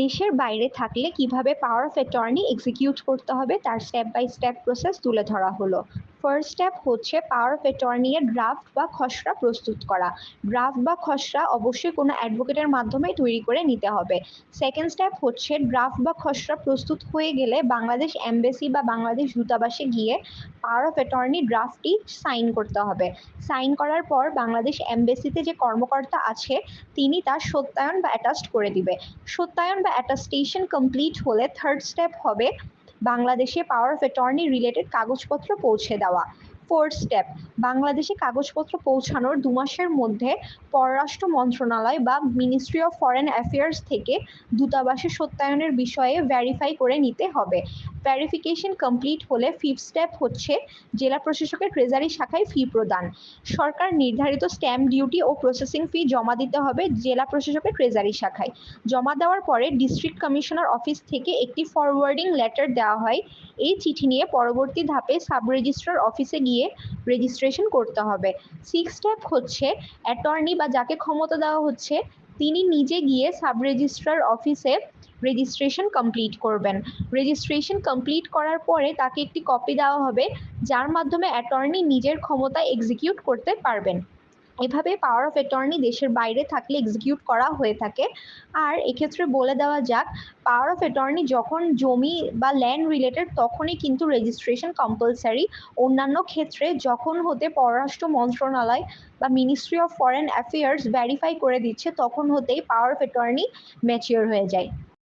দেশের বাইরে থাকলে কীভাবে পাওয়ার অফ অ্যাটর্নি এক্সিকিউট করতে হবে, তার স্টেপ বাই স্টেপ প্রসেস তুলে ধরা হলো। ফার্স্ট স্টেপ হচ্ছে পাওয়ার অফ অ্যাটর্নি এর ড্রাফট বা খসড়া প্রস্তুত করা। ড্রাফট বা খসড়া অবশ্যই কোনো অ্যাডভোকেটের মাধ্যমে তৈরি করে নিতে হবে। সেকেন্ড স্টেপ হচ্ছে ড্রাফট বা খসড়া প্রস্তুত হয়ে গেলে বাংলাদেশ এমবেসি বা বাংলাদেশ দূতাবাসে গিয়ে পাওয়ার অফ অ্যাটর্নি ড্রাফটটি সাইন করতে হবে। সাইন করার পর বাংলাদেশ এমবেসিতে যে কর্মকর্তা আছে, তিনি তার সত্যায়ন বা অ্যাটাস্ট করে দিবে। সত্যায়ন বা অ্যাটাস্টেশন কমপ্লিট হলে থার্ড স্টেপ হবে বাংলাদেশে পাওয়ার অফ অ্যাটর্নি রিলেটেড কাগজপত্র পৌঁছে দেওয়া। ফোর্থ স্টেপ বাংলাদেশে কাগজপত্র পৌঁছানোর দু মাসের মধ্যে পররাষ্ট্র মন্ত্রণালয় বা মিনিস্ট্রি অফ ফরেন অ্যাফেয়ার্স থেকে দূতাবাসে সত্যায়নের বিষয়ে ভেরিফাই করে নিতে হবে। ভেরিফিকেশন কমপ্লিট হলে ফিফথ স্টেপ হচ্ছে জেলা প্রশাসকের ট্রেজারি শাখায় ফি প্রদান। সরকার নির্ধারিত স্ট্যাম্প ডিউটি ও প্রসেসিং ফি জমা দিতে হবে জেলা প্রশাসকের ট্রেজারি শাখায়। জমা দেওয়ার পরে ডিস্ট্রিক্ট কমিশনার অফিস থেকে একটি ফরওয়ার্ডিং লেটার দেওয়া হয়। এই চিঠি নিয়ে পরবর্তী ধাপে সাব রেজিস্ট্রার অফিসে গিয়ে রেজিস্ট্রেশন করতে হবে। সিক্স স্টেপ হচ্ছে অ্যাটর্নি বা যাকে ক্ষমতা দেওয়া হচ্ছে, তিনি নিজে গিয়ে সাব রেজিস্ট্রার অফিসে রেজিস্ট্রেশন কমপ্লিট করবেন। রেজিস্ট্রেশন কমপ্লিট করার পরে তাকে একটি কপি দেওয়া হবে, যার মাধ্যমে অ্যাটর্নি নিজের ক্ষমতা এক্সিকিউট করতে পারবেন। এভাবে পাওয়ার অফ অ্যাটর্নি দেশের বাইরে থাকলে এক্সিকিউট করা হয়ে থাকে। আর এক্ষেত্রে বলে দেওয়া যাক পাওয়ার অফ অ্যাটর্নি যখন জমি বা ল্যান্ড রিলেটেড তখনই কিন্তু রেজিস্ট্রেশন কম্পালসারি অন্যান্য ক্ষেত্রে যখন হতে পররাষ্ট্র মন্ত্রণালয় বা ministry of foreign affairs verify করে দিচ্ছে, তখন হতেই পাওয়ার অফ অ্যাটর্নি ম্যাচিওর হয়ে যায়।